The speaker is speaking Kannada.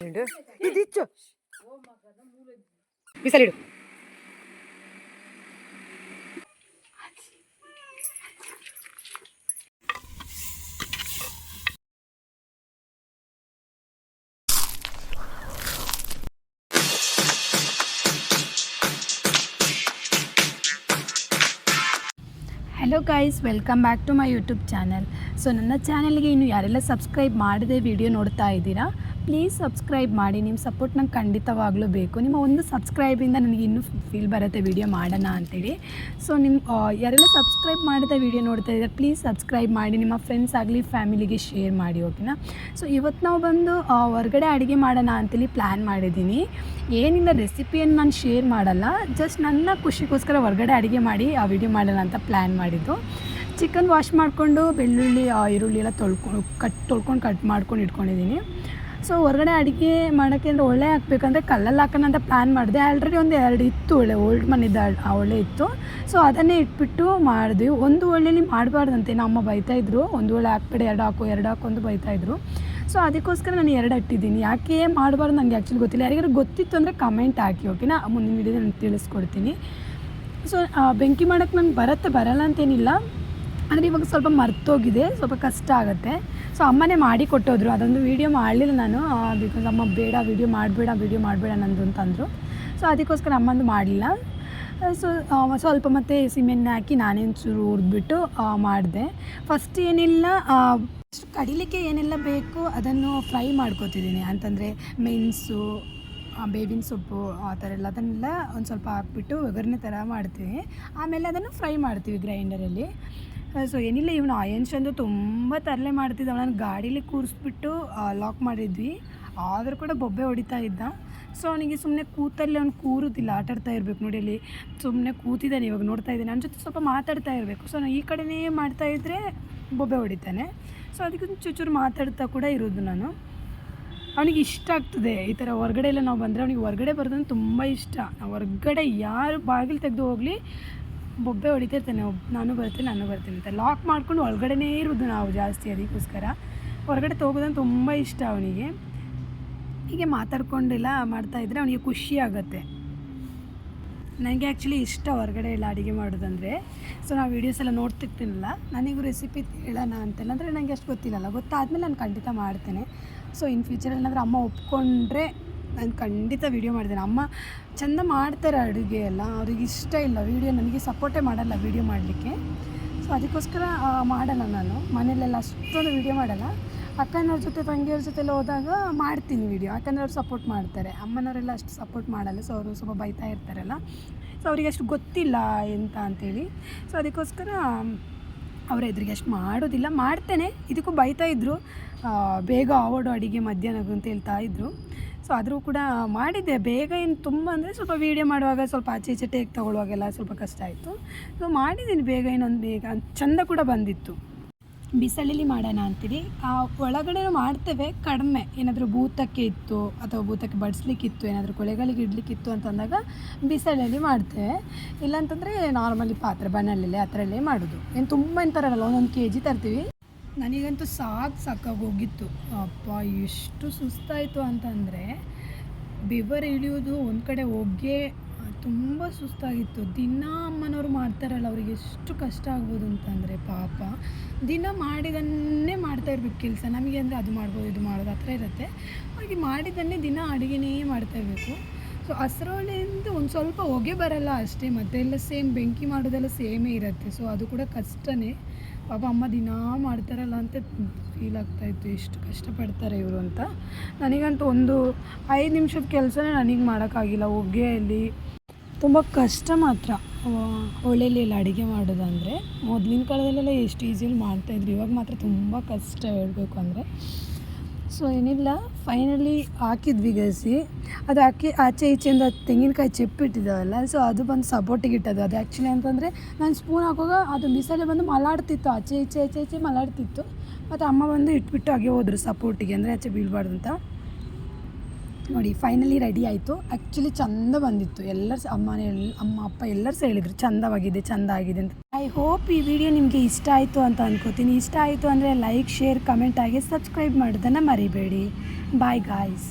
ಇದಿಚ್ಚು ಬಿಸಲಿಡು hello guys welcome back to my YouTube channel so ನನ್ನ ಚಾನಲ್ಗೆ ಇನ್ನು ಯಾರೆಲ್ಲ ಸಬ್ಸ್ಕ್ರೈಬ್ ಮಾಡದೆ ವಿಡಿಯೋ ನೋಡ್ತಾ ಇದ್ದೀರಾ ಪ್ಲೀಸ್ ಸಬ್ಸ್ಕ್ರೈಬ್ ಮಾಡಿ. ನಿಮ್ಮ ಸಪೋರ್ಟ್ ನಂಗೆ ಖಂಡಿತವಾಗ್ಲೂ ಬೇಕು. ನಿಮ್ಮ ಒಂದು ಸಬ್ಸ್ಕ್ರೈಬಿಂದ ನನಗೆ ಇನ್ನೂ ಫೀಲ್ ಬರುತ್ತೆ ವಿಡಿಯೋ ಮಾಡೋಣ ಅಂತೇಳಿ. ಸೊ ನಿಮ್ಮ ಯಾರೆಲ್ಲ ಸಬ್ಸ್ಕ್ರೈಬ್ ಮಾಡಿದ ವಿಡಿಯೋ ನೋಡ್ತಾ ಇದ್ದಾರೆ ಪ್ಲೀಸ್ ಸಬ್ಸ್ಕ್ರೈಬ್ ಮಾಡಿ. ನಿಮ್ಮ ಫ್ರೆಂಡ್ಸ್ ಆಗಲಿ ಫ್ಯಾಮಿಲಿಗೆ ಶೇರ್ ಮಾಡಿ ಓಕೆನಾ ಸೊ ಇವತ್ತು ನಾವು ಬಂದು ಹೊರಗಡೆ ಅಡುಗೆ ಮಾಡೋಣ ಅಂತೇಳಿ ಪ್ಲ್ಯಾನ್ ಮಾಡಿದ್ದೀನಿ. ಏನಿಲ್ಲ ರೆಸಿಪಿಯನ್ನು ನಾನು ಶೇರ್ ಮಾಡಲ್ಲ. ಜಸ್ಟ್ ನನ್ನ ಖುಷಿಗೋಸ್ಕರ ಹೊರಗಡೆ ಅಡುಗೆ ಮಾಡಿ, ಆ ವಿಡಿಯೋ ಮಾಡೋಣ ಅಂತ ಪ್ಲ್ಯಾನ್ ಮಾಡಿದ್ದು. ಚಿಕನ್ ವಾಶ್ ಮಾಡಿಕೊಂಡು, ಬೆಳ್ಳುಳ್ಳಿ ಈರುಳ್ಳಿ ಎಲ್ಲ ತೊಳ್ಕೊಂಡು ಕಟ್ ತೊಳ್ಕೊಂಡು ಕಟ್ ಮಾಡ್ಕೊಂಡು ಇಟ್ಕೊಂಡಿದ್ದೀನಿ. ಸೊ ಹೊರಗಡೆ ಅಡುಗೆ ಮಾಡೋಕ್ಕೆ ಅಂದರೆ ಒಳ್ಳೆ ಹಾಕ್ಬೇಕಂದ್ರೆ ಕಲ್ಲಲ್ಲಿ ಹಾಕೋಣ ಅಂತ ಪ್ಲ್ಯಾನ್ ಮಾಡಿದೆ. ಆಲ್ರೆಡಿ ಒಂದು ಎರಡು ಇತ್ತು ಒಳ್ಳೆ ಓಲ್ಡ್ ಮನಿದ ಆ ಒಳ್ಳೆ ಇತ್ತು. ಸೊ ಅದನ್ನೇ ಇಟ್ಬಿಟ್ಟು ಮಾಡಿದ್ವಿ. ಒಂದು ಒಳ್ಳೆಲಿ ಮಾಡಬಾರ್ದಂತೆ. ನಮ್ಮ ಬೈತಾಯಿದ್ರು ಒಂದು ಒಳ್ಳೆ ಹಾಕ್ಬೇಡಿ, ಎರಡು ಹಾಕು ಎರಡು ಹಾಕು ಅಂತ ಬೈತಾಯಿದ್ರು ಸೊ ಅದಕ್ಕೋಸ್ಕರ ನಾನು ಎರಡು ಇಟ್ಟಿದ್ದೀನಿ ಯಾಕೆ ಮಾಡಬಾರ್ದು ನನಗೆ ಆ್ಯಕ್ಚುಲಿ ಗೊತ್ತಿಲ್ಲ. ಯಾರಿಗಾರು ಗೊತ್ತಿತ್ತು ಅಂದರೆ ಕಮೆಂಟ್ ಹಾಕಿ ಓಕೆನಾ ಮುಂದಿನ ವಿಡಿಯೋ ನಾನು ತಿಳಿಸ್ಕೊಡ್ತೀನಿ. ಸೊ ಬೆಂಕಿ ಮಾಡೋಕ್ಕೆ ನಂಗೆ ಬರುತ್ತೆ, ಬರಲ್ಲ ಅಂತೇನಿಲ್ಲ. ಅಂದರೆ ಇವಾಗ ಸ್ವಲ್ಪ ಮರ್ತೋಗಿದೆ, ಸ್ವಲ್ಪ ಕಷ್ಟ ಆಗುತ್ತೆ. ಸೊ ಅಮ್ಮನೇ ಮಾಡಿ ಕೊಟ್ಟೋದ್ರು. ಅದೊಂದು ವೀಡಿಯೋ ಮಾಡಲಿಲ್ಲ ನಾನು. ಬಿಕಾಸ್ ಅಮ್ಮ ಬೇಡ ವೀಡಿಯೋ ಮಾಡಬೇಡ ವೀಡಿಯೋ ಮಾಡಬೇಡ ನಂದು ಅಂತಂದರು ಸೊ ಅದಕ್ಕೋಸ್ಕರ ಅಮ್ಮಂದು ಮಾಡಲಿಲ್ಲ. ಸೊ ಸ್ವಲ್ಪ ಮತ್ತೆ ಸಿಮೆಣ್ಣೆ ಹಾಕಿ ನಾನೇ ಒಂಚೂರು ಹುರಿದ್ಬಿಟ್ಟು ಮಾಡಿದೆ. ಫಸ್ಟ್ ಏನಿಲ್ಲ ಕಡಿಲಿಕ್ಕೆ ಏನೆಲ್ಲ ಬೇಕು ಅದನ್ನು ಫ್ರೈ ಮಾಡ್ಕೋತಿದ್ದೀನಿ. ಅಂತಂದರೆ ಮೆಣಸು ಬೇವಿನ ಸೊಪ್ಪು, ಆ, ಥರ ಎಲ್ಲ ಅದನ್ನೆಲ್ಲ ಒಂದು ಸ್ವಲ್ಪ ಹಾಕ್ಬಿಟ್ಟು ಒಗ್ಗರಣೆ ಥರ ಮಾಡ್ತೀವಿ. ಆಮೇಲೆ ಅದನ್ನು ಫ್ರೈ ಮಾಡ್ತೀವಿ ಗ್ರೈಂಡರಲ್ಲಿ. ಸೊ ಏನಿಲ್ಲ, ಇವನು ಆಯನ್ಸ್ ಚಂದು ತುಂಬ ತರಲೆ ಮಾಡ್ತಿದ್ದ ನಾನು ಗಾಡೀಲಿ ಕೂರಿಸ್ಬಿಟ್ಟು ಲಾಕ್ ಮಾಡಿದ್ವಿ. ಆದರೂ ಕೂಡ ಬೊಬ್ಬೆ ಹೊಡಿತಾ ಇದ್ದ. ಸೊ ಅವನಿಗೆ ಸುಮ್ಮನೆ ಕೂತಲ್ಲಿ ಅವ್ನು ಕೂರುದಿಲ್ಲ. ಆಟಾಡ್ತಾ ಇರಬೇಕು ನೋಡಿ ಅಲ್ಲಿ. ಸುಮ್ಮನೆ ಕೂತಿದ್ದಾನೆ, ಇವಾಗ ನೋಡ್ತಾ ಇದ್ದಾನೆ. ನನ್ನ ಜೊತೆ ಸ್ವಲ್ಪ ಮಾತಾಡ್ತಾ ಇರಬೇಕು. ಸೊ ನಾನು ಈ ಕಡೆನೇ ಮಾಡ್ತಾ ಇದ್ದರೆ ಬೊಬ್ಬೆ ಹೊಡಿತಾನೆ. ಸೊ ಅದಕ್ಕೆ ಚೂಚೂರು ಮಾತಾಡ್ತಾ ಕೂಡ ಇರೋದು ನಾನು. ಅವನಿಗೆ ಇಷ್ಟ ಆಗ್ತದೆ. ಈ ಥರ ಹೊರಗಡೆ ಎಲ್ಲ ನಾವು ಬಂದರೆ ಅವನಿಗೆ ಹೊರಗಡೆ ಬರೋದಂದ್ರೆ ತುಂಬ ಇಷ್ಟ. ಹೊರಗಡೆ ಯಾರು ಬಾಗಿಲು ತೆಗೆದು ಹೋಗಲಿ ಬೊಬ್ಬೆ ಹೊಡಿತಿರ್ತಾನೆ ಒಬ್ಬ ಒಬ್, ನಾನು ಬರ್ತೀನಿ ನಾನು ಬರ್ತೀನಿ ಅಂತ. ಲಾಕ್ ಮಾಡ್ಕೊಂಡು ಒಳಗಡೆನೇ ಇರೋದು ನಾವು ಜಾಸ್ತಿ ಅದಕ್ಕೋಸ್ಕರ. ಹೊರಗಡೆ ತೊಗೋದಂತ ತುಂಬ ಇಷ್ಟ ಅವನಿಗೆ. ಹೀಗೆ ಮಾತಾಡ್ಕೊಂಡಿಲ್ಲ ಮಾಡ್ತಾಯಿದ್ರೆ ಅವನಿಗೆ ಖುಷಿ ಆಗುತ್ತೆ. ನನಗೆ ಆ್ಯಕ್ಚುಲಿ ಇಷ್ಟ ಹೊರಗಡೆ ಎಲ್ಲ ಅಡುಗೆ ಮಾಡೋದಂದರೆ. ಸೊ ನಾವು ವೀಡಿಯೋಸ್ ಎಲ್ಲ ನೋಡ್ತಿರ್ತೀನಲ್ಲ, ನನಗೂ ರೆಸಿಪಿ ಹೇಳೋಣ ಅಂತೆಲ್ಲ, ಅಂದರೆ ನನಗೆ ಅಷ್ಟು ಗೊತ್ತಿಲ್ಲಲ್ಲ. ಗೊತ್ತಾದಮೇಲೆ ನಾನು ಖಂಡಿತ ಮಾಡ್ತೇನೆ. ಸೊ ಇನ್ ಫ್ಯೂಚರಲ್ಲಿ ಏನಾದರೂ ಅಮ್ಮ ಒಪ್ಕೊಂಡ್ರೆ ನಾನು ಖಂಡಿತ ವೀಡಿಯೋ ಮಾಡಿದ್ದೇನೆ ಅಮ್ಮ ಚೆಂದ ಮಾಡ್ತಾರೆ ಅಡುಗೆ ಎಲ್ಲ. ಅವ್ರಿಗೆ ಇಷ್ಟ ಇಲ್ಲ. ವೀಡಿಯೋ ನನಗೆ ಸಪೋರ್ಟೇ ಮಾಡಲ್ಲ ವೀಡಿಯೋ ಮಾಡಲಿಕ್ಕೆ. ಸೊ ಅದಕ್ಕೋಸ್ಕರ ಮಾಡಲ್ಲ ನಾನು. ಮನೆಯಲ್ಲೆಲ್ಲ ಅಷ್ಟೊಂದು ವೀಡಿಯೋ ಮಾಡಲ್ಲ. ಅಕ್ಕನವ್ರ ಜೊತೆ, ತಂಗಿಯವ್ರ ಜೊತೆ ಎಲ್ಲ ಹೋದಾಗ ಮಾಡ್ತೀನಿ ವೀಡಿಯೋ ಅವ್ರು ಸಪೋರ್ಟ್ ಮಾಡ್ತಾರೆ. ಅಮ್ಮನವರೆಲ್ಲ ಅಷ್ಟು ಸಪೋರ್ಟ್ ಮಾಡಲ್ಲ. ಸೊ ಅವರು ಸ್ವಲ್ಪ ಬೈತಾ ಇರ್ತಾರಲ್ಲ. ಸೊ ಅವರಿಗೆ ಅಷ್ಟು ಗೊತ್ತಿಲ್ಲ ಎಂತ ಅಂತೇಳಿ. ಸೊ ಅದಕ್ಕೋಸ್ಕರ, ಅವರ ಎದುರಿಗೆ ಅಷ್ಟು ಮಾಡೋದಿಲ್ಲ. ಮಾಡ್ತೇನೆ. ಇದಕ್ಕೂ ಬೈತಾ ಇದ್ದರು ಬೇಗ ಆವಡು ಅಡುಗೆ ಮಧ್ಯಾಹ್ನ ಅಂತ ಹೇಳ್ತಾ ಇದ್ದರು ಸೊ ಆದರೂ ಕೂಡ ಮಾಡಿದ್ದೆ. ಬೇಗ ಏನು ತುಂಬ ಅಂದರೆ ಸ್ವಲ್ಪ ವೀಡಿಯೋ ಮಾಡುವಾಗ ಸ್ವಲ್ಪ ಆಚೆ ಈಚೆ ಟೇಕ್ ತೊಗೊಳ್ಳುವಾಗೆಲ್ಲ ಸ್ವಲ್ಪ ಕಷ್ಟ ಆಯಿತು. ಸೊ ಮಾಡಿದ್ದೀನಿ ಬೇಗ ಇನ್ನೊಂದು ಬೇಗ. ಚೆಂದ ಕೂಡ ಬಂದಿತ್ತು. ಬಿಸಿಲಲ್ಲಿ ಮಾಡೋಣ ಅಂತೀವಿ ಆ, ಒಳಗಡೆ ಮಾಡ್ತೇವೆ ಕಡಿಮೆ. ಏನಾದರೂ ಭೂತಕ್ಕೆ ಇತ್ತು ಅಥವಾ ಭೂತಕ್ಕೆ ಬಡಿಸ್ಲಿಕ್ಕಿತ್ತು, ಏನಾದರೂ ಕೊಳೆಗಳಿಗೆ ಇಡ್ಲಿಕ್ಕಿತ್ತು ಅಂತಂದಾಗ ಬಿಸಿಲಲ್ಲಿ ಮಾಡ್ತೇವೆ. ಇಲ್ಲಾಂತಂದರೆ ನಾರ್ಮಲಿ ಪಾತ್ರೆ ಬಣ್ಣಲ್ಲೇ ಆ ಥರಲ್ಲೇ ಮಾಡೋದು. ಏನು ತುಂಬ ಏನು ತರಲ್ಲ ಒಂದೊಂದು ಕೆ ಜಿ ತರ್ತೀವಿ. ನನಗಂತೂ ಸಾಕು ಸಾಕಾಗೋಗಿತ್ತು. ಅಪ್ಪ, ಎಷ್ಟು ಸುಸ್ತಾಯಿತು ಅಂತಂದರೆ, ಬೆವರು ಇಳಿಯೋದು ಒಂದು ಕಡೆ ಹೊಗೆ ತುಂಬ ಸುಸ್ತಾಗಿತ್ತು. ದಿನ ಅಮ್ಮನವ್ರು ಮಾಡ್ತಾರಲ್ಲ, ಅವ್ರಿಗೆ ಎಷ್ಟು ಕಷ್ಟ ಆಗ್ಬೋದು ಅಂತಂದರೆ ಪಾಪ. ದಿನ ಮಾಡಿದನ್ನೇ ಮಾಡ್ತಾ ಇರ್ಬೇಕು ಕೆಲಸ. ನಮಗೆ ಅಂದರೆ ಅದು ಮಾಡ್ಬೋದು, ಇದು ಮಾಡೋದು, ಆ ಥರ ಇರುತ್ತೆ. ಹಾಗೆ ಮಾಡಿದ್ದನ್ನೇ ದಿನ ಅಡುಗೆನೇ ಮಾಡ್ತಾ ಇರಬೇಕು. ಸೊ ಹಸ್ರೊಳ್ಳೆಯಿಂದ ಒಂದು ಸ್ವಲ್ಪ ಹೊಗೆ ಬರಲ್ಲ ಅಷ್ಟೇ, ಮತ್ತೆ ಎಲ್ಲ ಸೇಮ್ ಬೆಂಕಿ ಮಾಡೋದೆಲ್ಲ ಸೇಮೇ ಇರುತ್ತೆ. ಸೊ ಅದು ಕೂಡ ಕಷ್ಟನೇ. ಪಾಪ ಅಮ್ಮ ದಿನಾ ಮಾಡ್ತಾರಲ್ಲ ಅಂತ ಫೀಲ್ ಆಗ್ತಾಯಿತ್ತು ಎಷ್ಟು ಕಷ್ಟಪಡ್ತಾರೆ ಇವರು ಅಂತ. ನನಗಂತೂ ಒಂದು ಐದು ನಿಮಿಷದ ಕೆಲಸನೇ ನನಗೆ ಮಾಡೋಕ್ಕಾಗಿಲ್ಲ. ಹೊಗೆಯಲ್ಲಿ ತುಂಬ ಕಷ್ಟ ಮಾತ್ರ. ಒಳ್ಳೆಯಲ್ಲಿ ಎಲ್ಲ ಅಡುಗೆ ಮಾಡೋದಂದರೆ, ಮೊದಲಿನ ಕಾಲದಲ್ಲೆಲ್ಲ ಎಷ್ಟು ಈಸಿಯಲ್ಲಿ ಮಾಡ್ತಾಯಿದ್ರು ಇವಾಗ ಮಾತ್ರ ತುಂಬ ಕಷ್ಟ ಹೇಳಬೇಕು ಅಂದರೆ. ಸೊ ಏನಿಲ್ಲ ಫೈನಲಿ ಹಾಕಿದ್ವಿ ಗಸಿ ಅದು ಹಾಕಿ ಆಚೆ ಈಚೆಯಿಂದ ತೆಂಗಿನಕಾಯಿ ಚೆಪ್ಪಿಟ್ಟಿದ್ದಾವಲ್ಲ ಸೊ ಅದು ಬಂದು ಸಪೋರ್ಟಿಗೆ ಇಟ್ಟದು ಅದು ಆ್ಯಕ್ಚುಲಿ ಅಂತಂದರೆ ನಾನು ಸ್ಪೂನ್ ಹಾಕುವಾಗ ಅದು ಬಿಸಲೆ ಬಂದು ಮಲಾಡ್ತಿತ್ತು, ಆಚೆ ಈಚೆ ಆಚೆ ಈಚೆ ಮಲಾಡ್ತಿತ್ತು. ಮತ್ತು ಅಮ್ಮ ಬಂದು ಇಟ್ಬಿಟ್ಟು ಹಾಗೆ ಹೋದ್ರು ಸಪೋರ್ಟಿಗೆ ಅಂದರೆ ಆಚೆ ಬೀಳಬಾರ್ದು ಅಂತ. ನೋಡಿ ಫೈನಲಿ ರೆಡಿ ಆಯಿತು. ಆ್ಯಕ್ಚುಲಿ ಚಂದ ಬಂದಿತ್ತು. ಎಲ್ಲರೂ ಅಮ್ಮ ಅಮ್ಮನೇ ಅಮ್ಮ, ಅಪ್ಪ ಎಲ್ಲರೂ ಹೇಳಿದರು, ಚಂದವಾಗಿದೆ ಚಂದ ಆಗಿದೆ ಅಂತ. ಐ ಹೋಪ್ ಈ ವಿಡಿಯೋ ನಿಮಗೆ ಇಷ್ಟ ಆಯಿತು ಅಂತ ಅನ್ಕೋತೀನಿ. ಇಷ್ಟ ಆಯಿತು ಅಂದರೆ ಲೈಕ್ ಶೇರ್ ಕಮೆಂಟ್ ಆಗಿ ಸಬ್ಸ್ಕ್ರೈಬ್ ಮಾಡೋದನ್ನು ಮರಿಬೇಡಿ. Bye guys